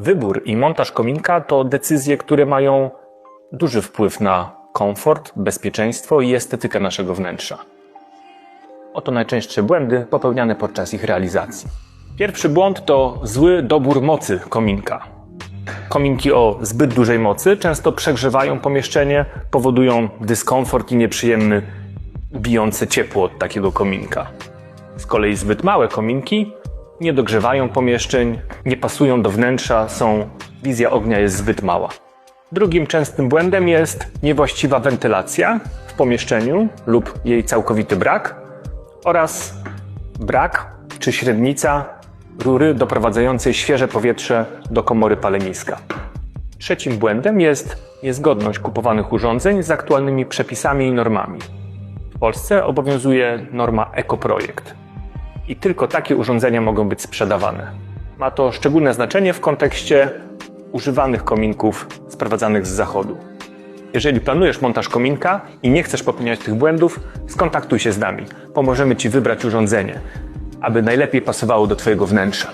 Wybór i montaż kominka to decyzje, które mają duży wpływ na komfort, bezpieczeństwo i estetykę naszego wnętrza. Oto najczęstsze błędy popełniane podczas ich realizacji. Pierwszy błąd to zły dobór mocy kominka. Kominki o zbyt dużej mocy często przegrzewają pomieszczenie, powodują dyskomfort i nieprzyjemny, bijące ciepło od takiego kominka. Z kolei zbyt małe kominki nie dogrzewają pomieszczeń, nie pasują do wnętrza, są wizja ognia jest zbyt mała. Drugim częstym błędem jest niewłaściwa wentylacja w pomieszczeniu lub jej całkowity brak oraz brak czy średnica rury doprowadzającej świeże powietrze do komory paleniska. Trzecim błędem jest niezgodność kupowanych urządzeń z aktualnymi przepisami i normami. W Polsce obowiązuje norma ekoprojekt i tylko takie urządzenia mogą być sprzedawane. Ma to szczególne znaczenie w kontekście używanych kominków sprowadzanych z zachodu. Jeżeli planujesz montaż kominka i nie chcesz popełniać tych błędów, skontaktuj się z nami. Pomożemy Ci wybrać urządzenie, aby najlepiej pasowało do Twojego wnętrza.